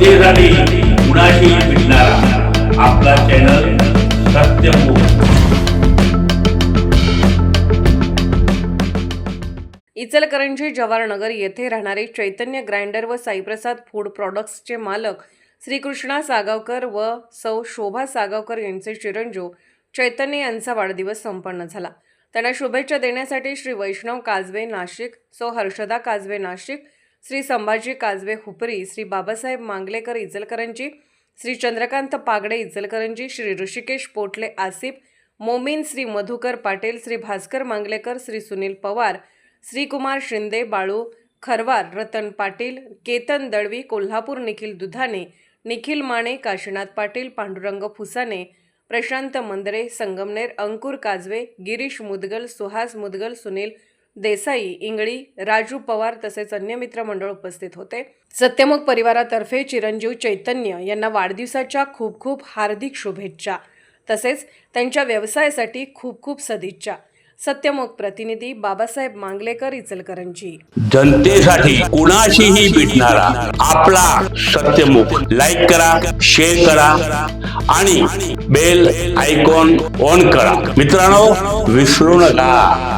जनतेसाठी कुणाशी भेटणारा आपला चॅनल सत्यमुख इचलकरंजी जवाहरनगर येथे राहणारे चैतन्य ग्राइंडर व साईप्रसाद फूड प्रॉडक्ट्सचे मालक श्रीकृष्णा सागावकर व सौ शोभा सागावकर यांचे चिरंजीव चैतन्य यांचा वाढदिवस संपन्न झाला. त्यांना शुभेच्छा देण्यासाठी श्री वैष्णव काजवे नाशिक सौ हर्षदा काजवे नाशिक श्री संभाजी काजवे हुपरी श्री बाबासाहेब मांगलेकर इचलकरंजी श्री चंद्रकांत पागडे इचलकरंजी श्री ऋषिकेश पोटले आसिफ मोमीन श्री मधुकर पाटील श्री भास्कर मांगलेकर श्री सुनील पवार श्रीकुमार शिंदे बाळू खरवार रतन पाटील केतन दळवी कोल्हापूर निखिल दुधाने निखिल माने काशीनाथ पाटील पांडुरंग फुसाने प्रशांत मंदरे संगमनेर अंकुर काजवे गिरीश मुदगल सुहास मुदगल सुनील देसाई इंगळी राजू पवार तसेच अन्य मित्रमंडळ उपस्थित होते. सत्यमुख परिवारातर्फे चिरंजीव चैतन्य यांना वाढदिवसाच्या खूप खूप हार्दिक शुभेच्छा. तसेच त्यांच्या व्यवसायासाठी खूप खूप सदिच्छा. सत्यमुख प्रतिनिधी बाबासाहेब मांगलेकर इचलकरंजी. जनतेसाठी कुणाशीही भेटणारा आपला सत्यमुख लाईक करा शेअर करा आणि बेल आयकॉन ऑन करा. मित्रांनो विसरू नका.